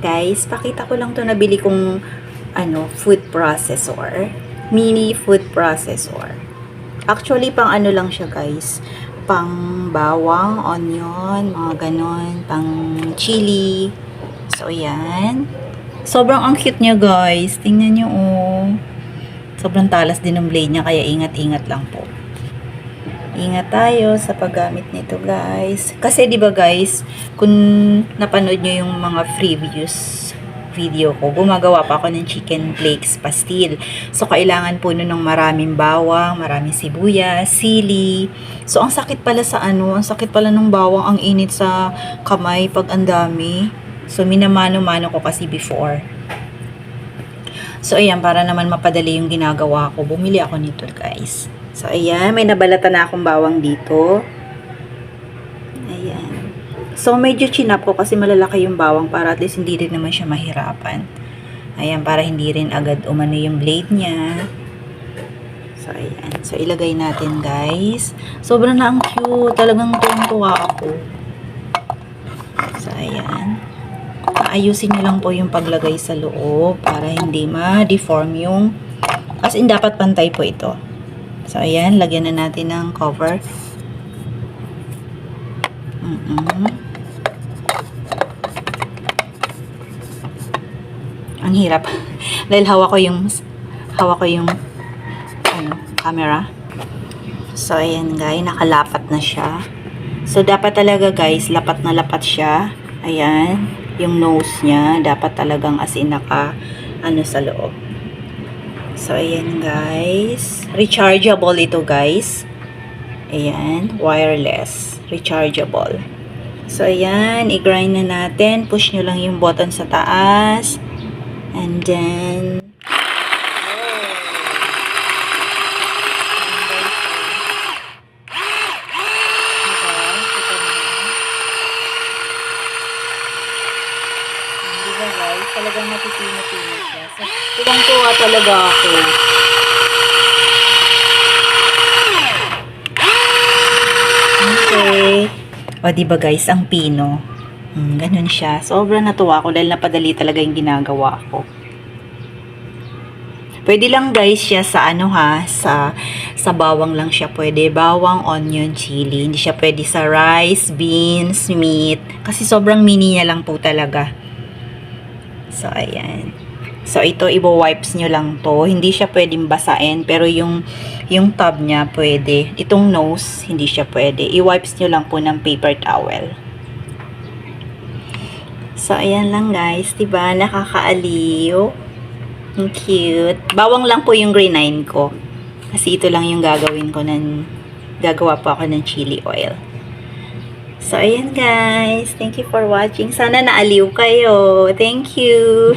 Guys, pakita ko lang to nabili kong ano, food processor. Mini food processor. Actually, pang ano lang siya guys. Pang bawang, onion, mga ganon. Pang chili. So, yan. Sobrang ang cute niya guys. Tingnan niyo oh. Sobrang talas din ng blade niya kaya ingat-ingat lang po. Ingat tayo sa paggamit nito guys. Kasi 'di ba guys, kung napanood niyo yung mga previous video ko, gumagawa pa ako ng chicken flakes pastil. So kailangan po nun ng maraming bawang, maraming sibuyas, sili. So ang sakit pala sa ano, ang sakit pala ng bawang, ang init sa kamay pag ang dami. So minamano-mano ko kasi before. So, ayan, para naman mapadali yung ginagawa ko, bumili ako nito, guys. So, ayan, may nabalatan na akong bawang dito. Ayan. So, medyo chinap ko kasi malalaki yung bawang para at least hindi rin naman siya mahirapan. Ayan, para hindi rin agad umano yung blade niya. So, ayan. So, ilagay natin, guys. Sobrang na ang cute. Talagang tuwang-tuwa ako. So, ayan ayusin nyo lang po yung paglagay sa loob para hindi ma-deform yung as in dapat pantay po ito so ayan lagyan na natin ng cover. Mm -mm. ang hirap. Dahil hawak ko yung hawak ko yung ano, camera. So ayan guys nakalapat na siya. So dapat talaga guys lapat na lapat siya. Ayan yung nose niya dapat talagang as in naka ano sa loob so ayan guys. Rechargeable ito guys. Ayan wireless. Rechargeable. So ayan i-grind na natin. Push nyo lang yung button sa taas. And then Di ba guys? Talagang matitino-tino siya. So, tuwang-tuwa talaga ako. Okay. O, di ba guys, ang pino. Hmm, ganun siya. Sobrang natuwa ako dahil napadali talaga yung ginagawa ko. Pwede lang guys siya sa ano ha, sa sa bawang lang siya pwede. Bawang, onion, chili. Hindi siya pwede sa rice, beans, meat. Kasi sobrang mini niya lang po talaga. So, ayan. So, ito, ibo-wipes nyo lang to. Hindi siya pwedeng basain, pero yung, yung tub niya pwede. Itong nose, hindi siya pwede. I-wipes nyo lang po ng paper towel. So, ayan lang guys. Diba? Nakakaaliw. Ang cute. Bawang lang po yung green 9 ko. Kasi ito lang yung gagawin ko ng, gagawa po ako ng chili oil. So, ayan guys. Thank you for watching. Sana naaliw kayo. Thank you.